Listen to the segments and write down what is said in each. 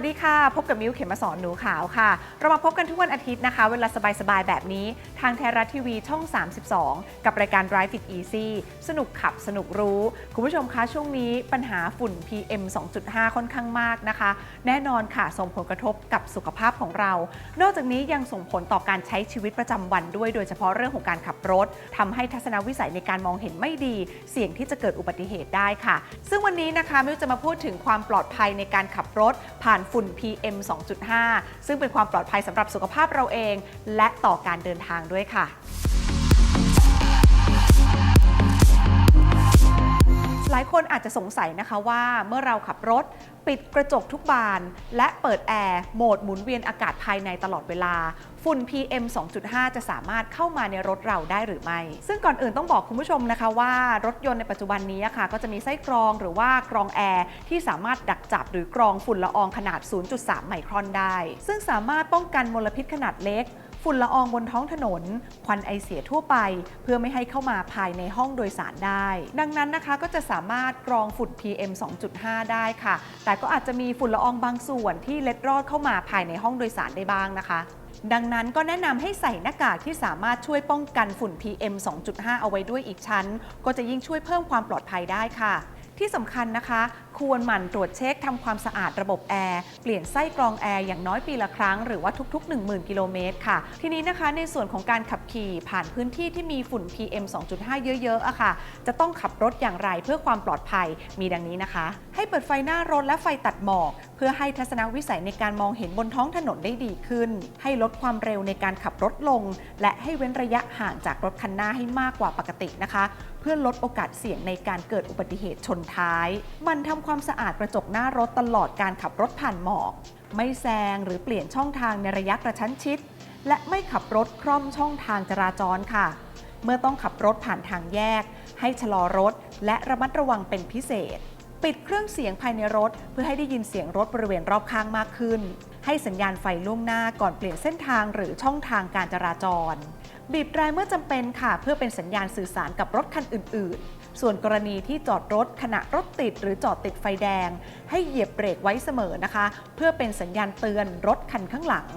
สดีค่ะ พบกับมิวเข็มมาสอนหนูขาวค่ะ เรามาพบกันทุกวันอาทิตย์นะคะ เวลาสบายๆ แบบนี้ ทางไทยรัฐทีวีช่อง 32 กับรายการ Drive It Easy สนุกขับสนุกรู้ คุณผู้ชมคะ ช่วงนี้ปัญหาฝุ่น PM 2.5 ค่อนข้างมากนะคะ แน่นอนค่ะ ส่งผลกระทบกับสุขภาพของเรา นอกจากนี้ยังส่งผลต่อการใช้ชีวิตประจำวันด้วย โดยเฉพาะเรื่องของการขับรถทำให้ทัศนวิสัยในการมองเห็นไม่ดี เสี่ยงที่จะเกิดอุบัติเหตุได้ค่ะ ซึ่งวันนี้นะคะมิวจะมาพูดถึงความปลอดภัยในการขับรถผ่านฝุ่น PM 2.5 ซึ่งเป็นความปลอดภัยสำหรับสุขภาพเราเอง และต่อการเดินทางด้วยค่ะ หลายคนอาจจะสงสัยนะคะว่าเมื่อเราขับรถปิดกระจกทุกบาน และเปิดแอร์โหมดหมุนเวียนอากาศภายในตลอดเวลา ฝุ่น PM 2.5 จะสามารถเข้ามาในรถเราได้หรือไม่ ซึ่งก่อนอื่นต้องบอกคุณผู้ชมนะคะว่ารถยนต์ในปัจจุบันนี้ค่ะ ก็จะมีไส้กรองหรือว่ากรองแอร์ที่สามารถดักจับหรือกรองฝุ่นละอองขนาด 0.3 ไมครอนได้ ซึ่งสามารถป้องกันมลพิษขนาดเล็ก ฝุ่นละอองบนท้องถนน ควันไอเสียทั่วไป เพื่อไม่ให้เข้ามาภายในห้องโดยสารได้ ดังนั้นนะคะก็จะสามารถกรองฝุ่น PM 2.5 ได้ค่ะ แต่ก็อาจจะมีฝุ่นละอองบางส่วนที่เล็ดรอดเข้ามาภายในห้องโดยสารได้บ้างนะคะดังนั้นก็แนะนำให้ใส่หน้ากากที่สามารถช่วยป้องกันฝุ่น PM 2.5 เอาไว้ด้วยอีกชั้น ก็จะยิ่งช่วยเพิ่มความปลอดภัยได้ค่ะ ที่สำคัญนะคะ ควรหมั่นตรวจเช็คทำความสะอาดระบบแอร์ เปลี่ยนไส้กรองแอร์อย่างน้อยปีละครั้งหรือว่าทุก ๆ 10,000 กิโลเมตรค่ะ ทีนี้นะคะในส่วนของการขับขี่ผ่านพื้นที่ที่มีฝุ่น PM 2.5 เยอะๆอะค่ะ จะต้องขับรถอย่างไรเพื่อความปลอดภัยมีดังนี้นะคะ ให้เปิดไฟหน้ารถและไฟตัดหมอก เพื่อให้ทัศนวิสัยในการมองเห็นบนท้องถนนได้ดีขึ้น ให้ลดความเร็วในการขับรถลง และให้เว้นระยะห่างจากรถคันหน้าให้มากกว่าปกตินะคะ เพื่อลดโอกาสเสี่ยงในการเกิดอุบัติเหตุชนนท้าย มันทำความสะอาดกระจกหน้ารถตลอดการขับรถผ่านหมอก ไม่แซงหรือเปลี่ยนช่องทางในระยะกระชั้นชิด และไม่ขับรถคร่อมช่องทางจราจรค่ะ เมื่อต้องขับรถผ่านทางแยก ให้ชะลอรถ และระมัดระวังเป็นพิเศษ ปิดเครื่องเสียงภายในรถ เพื่อให้ได้ยินเสียงรถบริเวณรอบข้างมากขึ้น ให้สัญญาณไฟล่วงหน้าก่อนเปลี่ยนเส้นทางหรือช่องทางการจราจร บีบแตรเมื่อจำเป็นค่ะ เพื่อเป็นสัญญาณสื่อสารกับรถคันอื่น ๆ ส่วนกรณีที่จอดรถขณะรถติด หรือจอดติดไฟแดง ให้เหยียบเบรกไว้เสมอนะคะ เพื่อเป็นสัญญาณเตือนรถคันข้างหลัง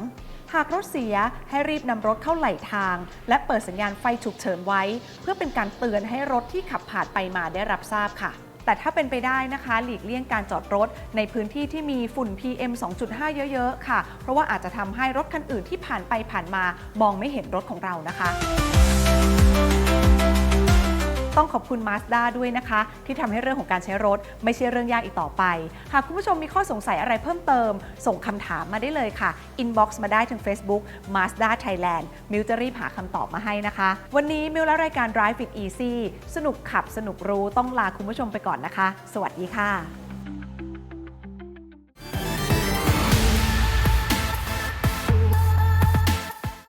หากรถเสียให้รีบนำรถเข้าไหลทาง และเปิดสัญญาณไฟฉุกเฉินไว้ เพื่อเป็นการเตือนให้รถที่ขับผ่านไปมาได้รับทราบค่ะ แต่ถ้าเป็นไปได้นะคะ หลีกเลี่ยงการจอดรถในพื้นที่ที่มีฝุ่น PM 2.5 เยอะ ๆ ค่ะ เพราะว่าอาจจะทำให้รถคันอื่นที่ผ่านไปผ่านมามองไม่เห็นรถของเรานะคะ ต้องขอบคุณ Mazda ด้วยนะคะ ที่ทำให้เรื่องของการใช้รถไม่ใช่เรื่องยากอีกต่อไป หากคุณผู้ชมมีข้อสงสัยอะไรเพิ่มเติม ส่งคำถามมาได้เลยค่ะ inbox มาได้ทาง Facebook Mazda Thailand มิวจะรีบหาคำตอบมาให้นะคะ วันนี้มิวและรายการ Drive It Easy สนุกขับสนุกรู้ต้องลาคุณผู้ชมไปก่อนนะคะ สวัสดีค่ะ